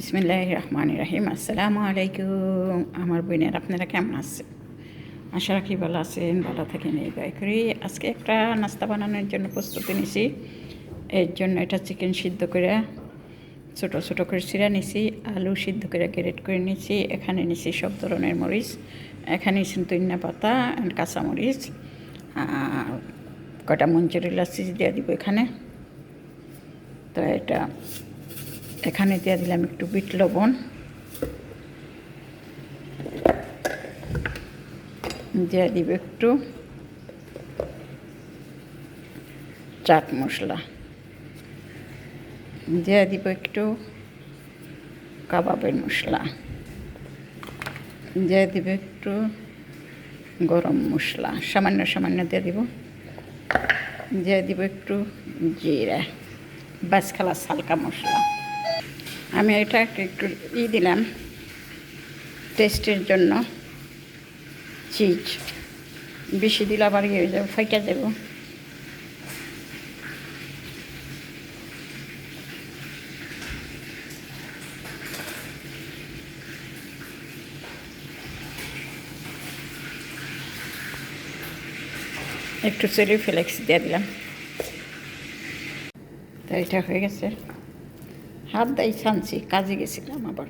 বিসমিল্লাহ রহমান রাহিম আসসালামু আলাইকুম আমার বোনের আপনারা কেমন আছেন? আশা রাখি ভালো আছেন ভালো থাকেন এই দয়া করি। আজকে একটা নাস্তা বানানোর জন্য প্রস্তুতি নিছি। এর জন্য এটা চিকেন সিদ্ধ করে ছোটো ছোটো করে চিরা নিছি, আলু সিদ্ধ করে গ্রেট করে নিছি। এখানে নিছি সব ধরনের মরিচ, এখানে নিছি তুইনা পাতা অ্যান্ড কাঁচামরিচ। আর কটা মঞ্চুরিলা চিজ দিয়ে দিব এখানে। তো এটা এখানে দিয়ে দিলাম একটু বিট লবণ। দিয়ে দিব একটু চাট মশলা। দিয়ে দিব একটু কাবাবের মশলা। দিয়ে দিব একটু গরম মশলা, সামান্য সামান্য দিয়ে দিব। দিয়ে দিব একটু জিরা বাস খালাস হালকা মশলা। আমি এটা একটু ই দিলাম। টেস্টের জন্য। চিজ বেশি দিলে আবার ইয়ে হয়ে যাবে ফাইটা দেবো একটু চিলি ফ্লেক্স দিয়ে দিলাম। তো এটা হয়ে গেছে। হাত দেয় ছানছি কাজে গেছিলাম আবার।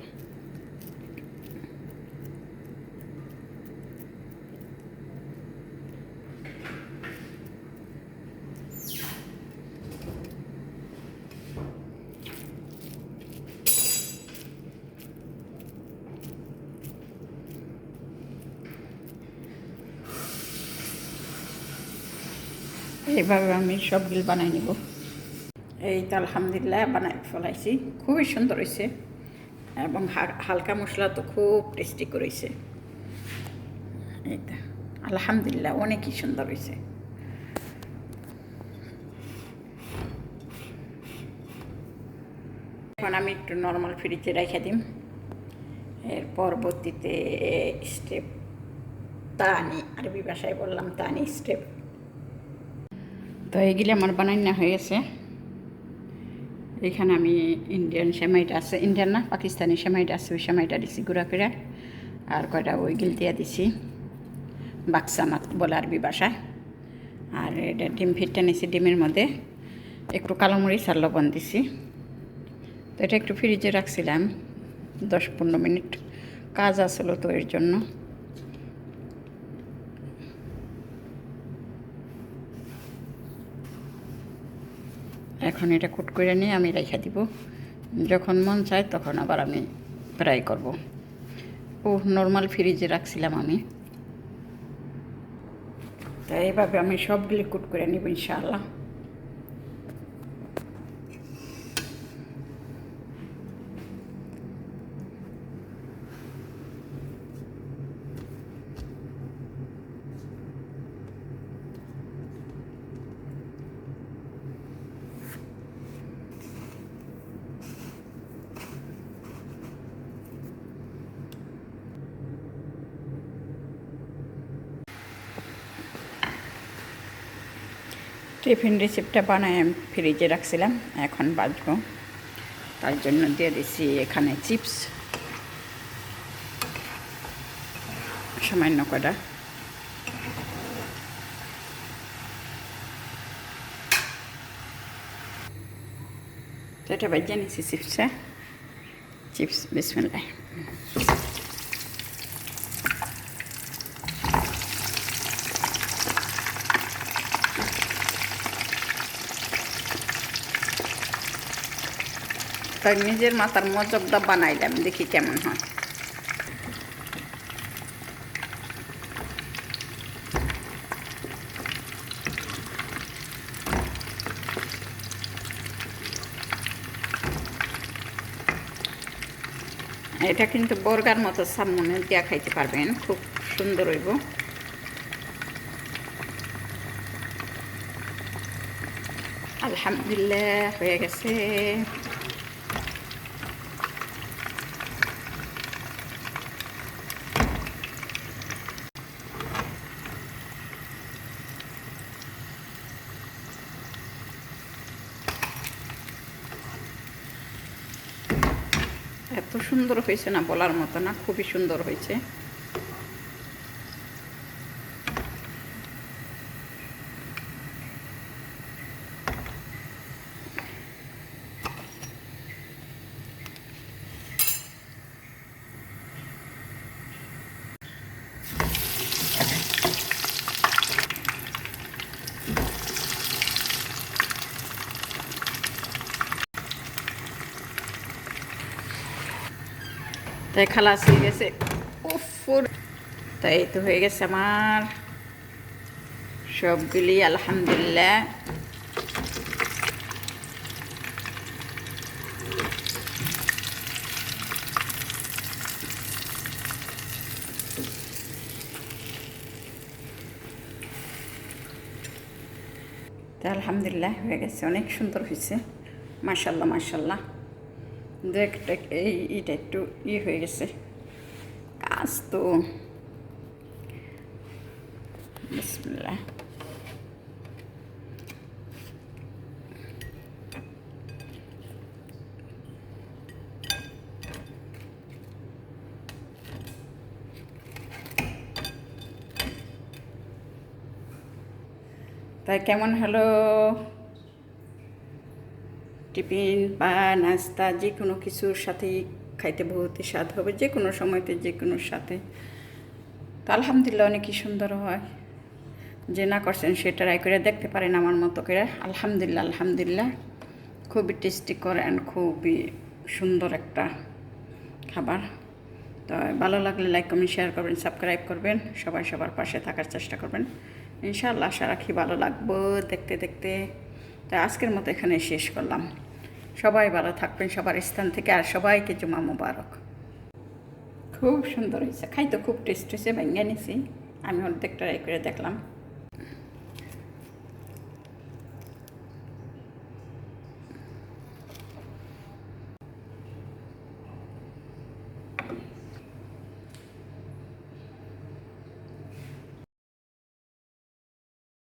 এইভাবে আমি সবগুলো বানাই নিব। এই তো আলহামদুলিল্লাহ বানাই ফলাইছি। খুবই সুন্দর হয়েছে এবং হালকা মশলা তো খুব টেস্টি করেছে। এই তো, আলহামদুলিল্লাহ অনেকই সুন্দর হয়েছে এখন আমি একটু নর্মাল ফ্রিজে রেখে দিম। এর পরবর্তীতে স্টেপ তানি, আরবি ভাষায় বললাম তা তানি স্টেপ তো এইগুলি আমার বানাইনা হয়ে গেছে। এখানে আমি ইন্ডিয়ান সেমাইটা আছে। ইন্ডিয়ান না, পাকিস্তানি সেমাইটা আছে, ওই সেমাইটা দিছি গুঁড়া আর কয়টা ওই গিল দিয়ে দিছি। বাক্সামাত বলে আরবি ভাষায়। আর এটা ডিম ফিটটা নিছি ডিমের মধ্যে। একটু কালো মরিচ আর লবণ দিছি। তো এটা একটু ফ্রিজে রাখছিলাম। দশ পনেরো মিনিট। কাজ আসলো তো এর জন্য। এখন এটা কুট করে নিয়ে আমি রেখে দিব। যখন মন চায় তখন আবার আমি ফ্রাই করব। ও নর্মাল ফ্রিজে রাখছিলাম আমি। তো এইভাবে আমি সবগুলি কুট করে নিব ইনশাআল্লাহ। টিফিন রিসিপ্টটা বানায় আমি ফ্রিজে রাখছিলাম, এখন বাজবো। তার জন্য দিয়ে দিছি এখানে চিপস। সামান্য কটা এটা বাজিয়ে নিছি চিপসে। চিপস, বিসমিল্লাহ। তাই নিজের মাথার মজকদা বানাইলাম, দেখি কেমন হয়। এটা কিন্তু বর্গার মতো সামনে দিয়া খাইতে পারবেন, খুব সুন্দর হইব। আলহামদুলিল্লাহ, হয়ে গেছে। এত সুন্দর হয়েছে না বলার মতো না খুবই সুন্দর হয়েছে। তাই খালাস হয়ে গেছে। উফুর তাই তো হয়ে গেছে আমার। সবগুলি আলহামদুলিল্লাহ। তা আলহামদুলিল্লাহ হয়ে গেছে অনেক সুন্দর হয়েছে। মাশাল্লাহ মাশাল্লাহ। দেখ দেখ এই এটা একটু ই হয়ে গেছে। কাজ তো। তাই কেমন হলো? টিফিন বা নাস্তা যে কোনো কিছুর সাথেই খাইতে বহুত স্বাদ হবে যে কোনো সময়তে যে কোনো সাথে। তো আলহামদুলিল্লাহ অনেকই সুন্দর হয়। যে না করছেন সে ট্রাই করে দেখতে পারেন আমার মতো করে। আলহামদুলিল্লাহ আলহামদুলিল্লাহ। খুবই টেস্টি অ্যান্ড খুবই সুন্দর একটা খাবার। তো ভালো লাগলে লাইক কমেন্ট শেয়ার করবেন সাবস্ক্রাইব করবেন। সবাই সবার পাশে থাকার চেষ্টা করবেন। ইনশাআল্লাহ, আশা রাখি ভালো লাগবো। দেখতে দেখতে। তো আজকের মতো এখানে শেষ করলাম। সবাই ভালো থাকবেন, সবার স্থান থেকে, আর সবাইকে জুমা মোবারক। খুব সুন্দর হয়েছে। খাইতে খুব টেস্ট হয়েছে, ভেঙে নিছি। আমি অর্ধেক ট্রাই করে দেখলাম।